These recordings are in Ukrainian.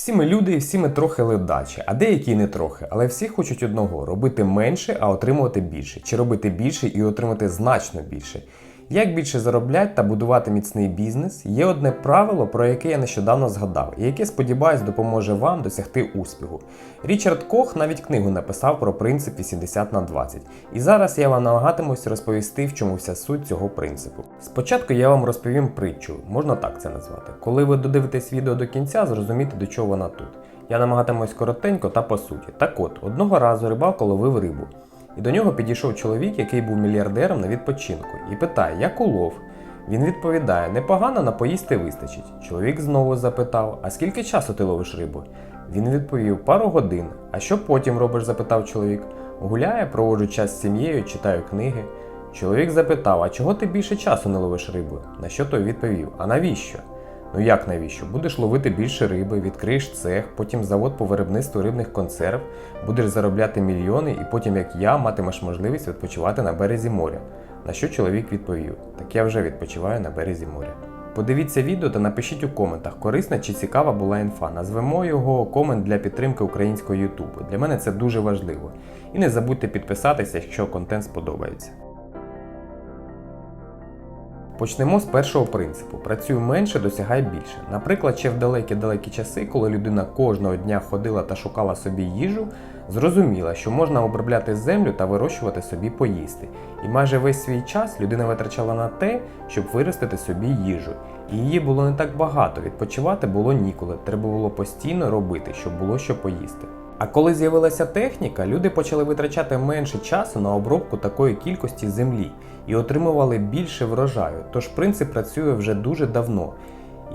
Всі ми люди всі ми трохи ледачі, а деякі не трохи, але всі хочуть одного робити менше, а отримувати більше, чи робити більше і отримати значно більше. Як більше заробляти та будувати міцний бізнес, є одне правило, про яке я нещодавно згадав, і яке, сподіваюсь, допоможе вам досягти успіху. Річард Кох навіть книгу написав про принцип 80 на 20. І зараз я вам намагатимусь розповісти, в чому вся суть цього принципу. Спочатку я вам розповім притчу, можна так це назвати. Коли ви додивитесь відео до кінця, зрозумієте, до чого вона тут. Я намагатимусь коротенько та по суті. Так от, одного разу рибалка ловив рибу. І до нього підійшов чоловік, який був мільярдером на відпочинку, і питає, як улов. Він відповідає: непогано на поїсти вистачить. Чоловік знову запитав: А скільки часу ти ловиш рибу? Він відповів: пару годин. А що потім робиш? запитав чоловік. Гуляє, проводжу час з сім'єю, читаю книги. Чоловік запитав: А чого ти більше часу не ловиш рибу? На що той відповів: А навіщо? Ну як навіщо? Будеш ловити більше риби, відкриєш цех, потім завод по виробництву рибних консерв, будеш заробляти мільйони, і потім, як я, матимеш можливість відпочивати на березі моря. На що чоловік відповів: Так я вже відпочиваю на березі моря. Подивіться відео та напишіть у коментах, корисна чи цікава була інфа. Назвемо його комент для підтримки українського Ютубу. Для мене це дуже важливо. І не забудьте підписатися, якщо контент сподобається. Почнемо з першого принципу: працюй менше, досягай більше. Наприклад, ще в далекі-далекі часи, коли людина кожного дня ходила та шукала собі їжу, зрозуміла, що можна обробляти землю та вирощувати собі поїсти. І майже весь свій час людина витрачала на те, щоб виростити собі їжу. І її було не так багато, відпочивати було ніколи, треба було постійно робити, щоб було що поїсти. А коли з'явилася техніка, люди почали витрачати менше часу на обробку такої кількості землі і отримували більше врожаю. Тож принцип працює вже дуже давно.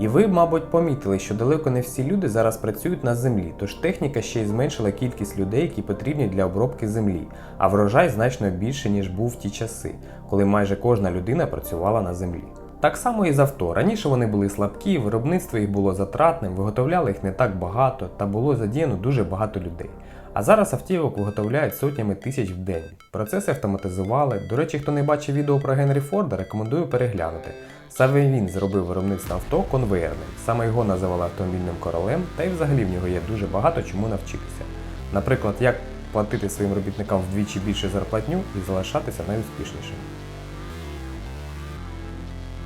І ви, мабуть, помітили, що далеко не всі люди зараз працюють на землі, тож техніка ще й зменшила кількість людей, які потрібні для обробки землі, а врожай значно більше, ніж був в ті часи, коли майже кожна людина працювала на землі. Так само і з авто. Раніше вони були слабкі, виробництво їх було затратним, виготовляли їх не так багато та було задіяно дуже багато людей. А зараз автівок виготовляють сотнями тисяч в день. Процеси автоматизували. До речі, хто не бачив відео про Генрі Форда, рекомендую переглянути. Саме він зробив виробництво авто конвеєрним. Саме його називали автомобільним королем, та й взагалі в нього є дуже багато чому навчитися. Наприклад, як платити своїм робітникам вдвічі більше зарплатню і залишатися найуспішнішим.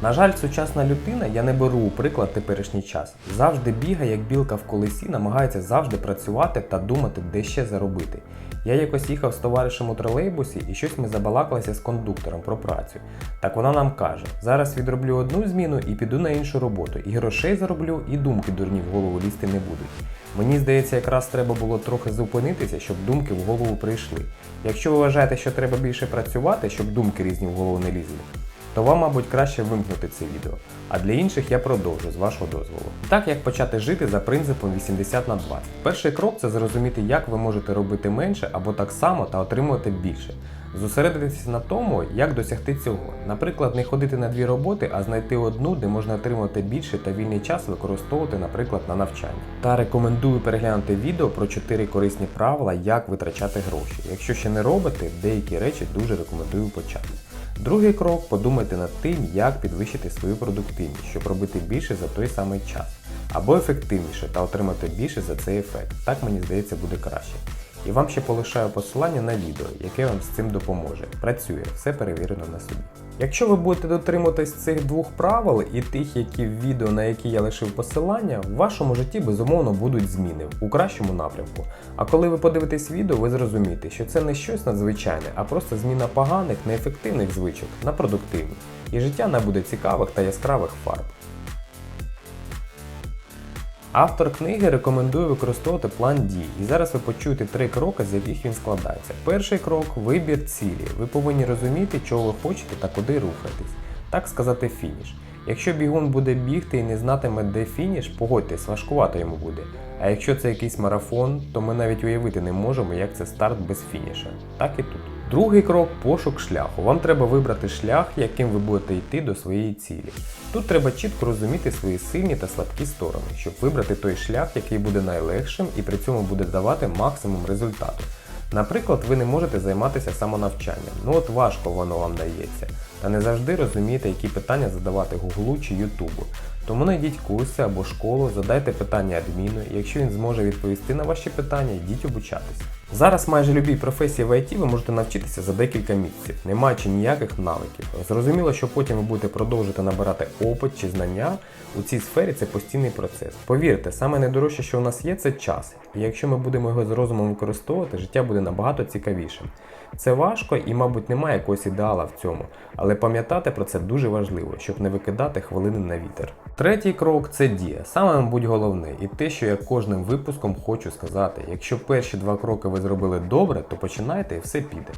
На жаль, сучасна людина, я не беру у приклад теперішній час, завжди бігає, як білка в колесі, намагається завжди працювати та думати, де ще заробити. Я якось їхав з товаришем у тролейбусі і щось ми забалакалися з кондуктором про працю. Так вона нам каже: зараз відроблю одну зміну і піду на іншу роботу, і грошей зароблю, і думки дурні в голову лізти не будуть. Мені здається, якраз треба було трохи зупинитися, щоб думки в голову прийшли. Якщо ви вважаєте, що треба більше працювати, щоб думки різні в голову не лізли, то вам, мабуть, краще вимкнути це відео. А для інших я продовжу з вашого дозволу. Так як почати жити за принципом 80 на 20. Перший крок це зрозуміти, як ви можете робити менше або так само та отримувати більше. Зосередитися на тому, як досягти цього. Наприклад, не ходити на дві роботи, а знайти одну, де можна отримувати більше та вільний час використовувати, наприклад, на навчання. Та рекомендую переглянути відео про 4 корисні правила, як витрачати гроші. Якщо ще не робите, деякі речі дуже рекомендую почати. Другий крок подумайте над тим, як підвищити свою продуктивність, щоб робити більше за той самий час, або ефективніше та отримати більше за цей ефект. Так мені здається буде краще. І вам ще полишаю посилання на відео, яке вам з цим допоможе. Працює, все перевірено на собі. Якщо ви будете дотримуватись цих двох правил і тих, які в відео, на які я лишив посилання, в вашому житті безумовно будуть зміни у кращому напрямку. А коли ви подивитесь відео, ви зрозумієте, що це не щось надзвичайне, а просто зміна поганих, неефективних звичок на продуктивні. І життя набуде цікавих та яскравих фарб. Автор книги рекомендує використовувати план дій, і зараз ви почуєте три кроки, з яких він складається. Перший крок вибір цілі. Ви повинні розуміти, чого ви хочете та куди рухатись. Так сказати, фініш. Якщо бігун буде бігти і не знатиме, де фініш, погодьтесь, важкувато йому буде. А якщо це якийсь марафон, то ми навіть уявити не можемо, як це старт без фініша. Так і тут. Другий крок пошук шляху. Вам треба вибрати шлях, яким ви будете йти до своєї цілі. Тут треба чітко розуміти свої сильні та слабкі сторони, щоб вибрати той шлях, який буде найлегшим і при цьому буде давати максимум результату. Наприклад, ви не можете займатися самонавчанням, ну от важко воно вам дається. та не завжди розумієте, які питання задавати Гуглу чи Ютубу. Тому знайдіть курси або школу, задайте питання адміну, і якщо він зможе відповісти на ваші питання, йдіть обучатися. Зараз майже любій професії в IT ви можете навчитися за декілька місяців, не маючи ніяких навиків. Зрозуміло, що потім ви будете продовжувати набирати опит чи знання. У цій сфері це постійний процес. Повірте, саме найдорожче, що у нас є, це час. І якщо ми будемо його з розумом використовувати, життя буде набагато цікавішим. Це важко і, мабуть, немає якогось ідеала в цьому, але пам'ятати про це дуже важливо, щоб не викидати хвилини на вітер. Третій крок це дія, саме, мабуть, головне, і те, що я кожним випуском хочу сказати. Якщо перші два кроки ви зробили добре, то починайте і все піде.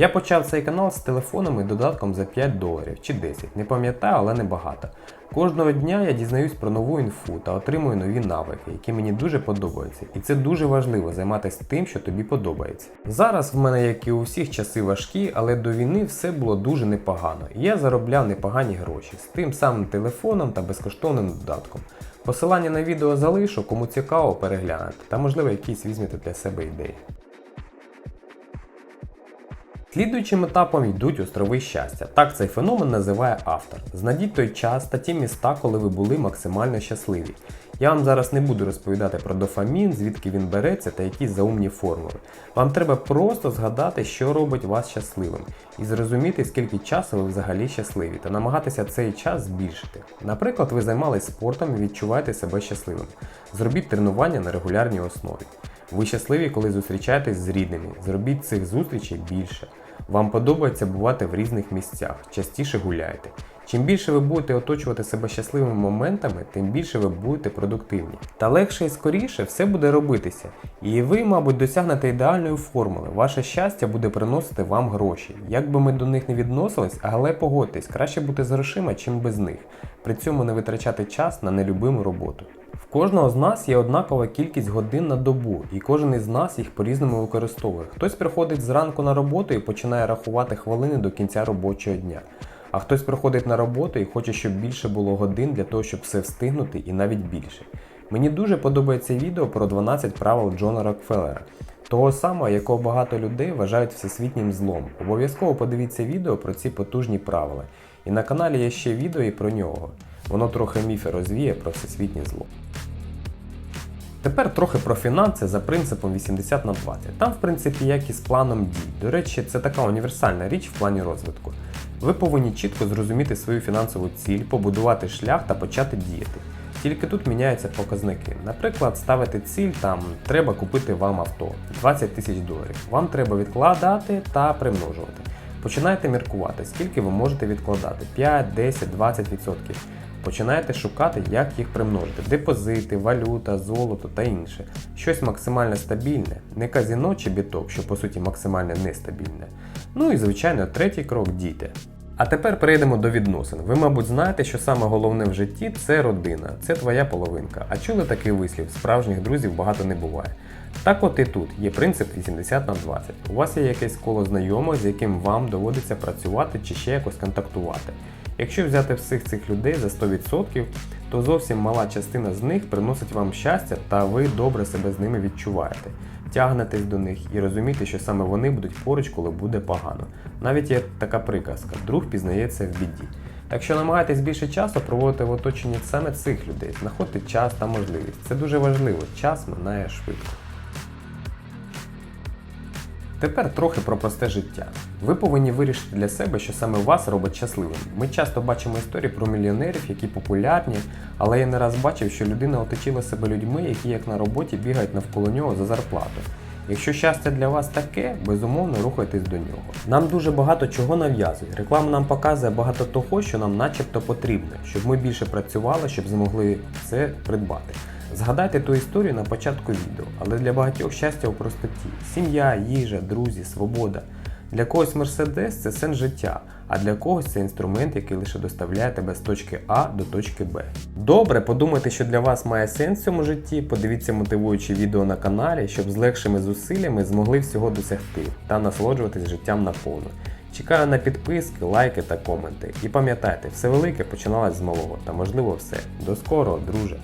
Я почав цей канал з телефоном і додатком за 5 доларів чи 10, не пам'ятаю, але небагато. Кожного дня я дізнаюсь про нову інфу та отримую нові навики, які мені дуже подобаються. І це дуже важливо займатися тим, що тобі подобається. Зараз в мене, як і у всіх, часи важкі, але до війни все було дуже непогано. І я заробляв непогані гроші з тим самим телефоном та безкоштовним додатком. Посилання на відео залишу, кому цікаво переглянути, та можливо якісь візьмете для себе ідеї. Слідуючим етапом йдуть острови щастя. Так цей феномен називає автор. Знайдіть той час та ті міста, коли ви були максимально щасливі. Я вам зараз не буду розповідати про дофамін, звідки він береться та якісь заумні формули. Вам треба просто згадати, що робить вас щасливим, і зрозуміти, скільки часу ви взагалі щасливі, та намагатися цей час збільшити. Наприклад, ви займалися спортом і відчуваєте себе щасливим. Зробіть тренування на регулярній основі. Ви щасливі, коли зустрічаєтесь з рідними. Зробіть цих зустрічей більше. Вам подобається бувати в різних місцях, частіше гуляйте. Чим більше ви будете оточувати себе щасливими моментами, тим більше ви будете продуктивні. Та легше і скоріше все буде робитися. І ви, мабуть, досягнете ідеальної формули. Ваше щастя буде приносити вам гроші. Як би ми до них не відносились, але погодьтесь, краще бути з грошима, чим без них. При цьому не витрачати час на нелюбиму роботу. В кожного з нас є однакова кількість годин на добу, і кожен із нас їх по-різному використовує. Хтось приходить зранку на роботу і починає рахувати хвилини до кінця робочого дня. А хтось приходить на роботу і хоче, щоб більше було годин для того, щоб все встигнути і навіть більше. Мені дуже подобається відео про 12 правил Джона Рокфеллера, того самого, якого багато людей вважають всесвітнім злом. Обов'язково подивіться відео про ці потужні правила. І на каналі є ще відео і про нього. Воно трохи міфи розвіє про всесвітнє зло. Тепер трохи про фінанси за принципом 80 на 20. Там, в принципі, як і з планом дій. До речі, це така універсальна річ в плані розвитку. Ви повинні чітко зрозуміти свою фінансову ціль, побудувати шлях та почати діяти. Тільки тут міняються показники. Наприклад, ставити ціль там треба купити вам авто 20 тисяч доларів. Вам треба відкладати та примножувати. Починайте міркувати, скільки ви можете відкладати 5, 10, 20%. Починаєте шукати, як їх примножити: депозити, валюта, золото та інше. Щось максимально стабільне, не казіно чи біток, що по суті максимально нестабільне. Ну і звичайно, третій крок діти. А тепер перейдемо до відносин. Ви, мабуть, знаєте, що саме головне в житті це родина, це твоя половинка. А чули такий вислів, справжніх друзів багато не буває. Так от і тут є принцип 80 на 20. У вас є якесь коло знайомих, з яким вам доводиться працювати чи ще якось контактувати. Якщо взяти всіх цих людей за 100%, то зовсім мала частина з них приносить вам щастя, та ви добре себе з ними відчуваєте. Тягнетесь до них і розуміти, що саме вони будуть поруч, коли буде погано. Навіть є така приказка: друг пізнається в біді. Так що намагайтесь більше часу проводити в оточенні саме цих людей, знаходьте час та можливість. Це дуже важливо, час минає швидко. Тепер трохи про просте життя. Ви повинні вирішити для себе, що саме вас робить щасливим. Ми часто бачимо історії про мільйонерів, які популярні, але я не раз бачив, що людина оточила себе людьми, які як на роботі бігають навколо нього за зарплату. Якщо щастя для вас таке, безумовно рухайтесь до нього. Нам дуже багато чого нав'язують. Реклама нам показує багато того, що нам начебто потрібно, щоб ми більше працювали, щоб змогли це придбати. Згадайте ту історію на початку відео, але для багатьох щастя у простоті: сім'я, їжа, друзі, свобода. Для когось Мерседес це сенс життя, а для когось це інструмент, який лише доставляє тебе з точки А до точки Б. Добре, подумайте, що для вас має сенс в цьому житті. Подивіться мотивуючі відео на каналі, щоб з легшими зусиллями змогли всього досягти та насолоджуватись життям наповну. Чекаю на підписки, лайки та коменти. І пам'ятайте, все велике починалось з малого, та можливо все. До скорого, друже!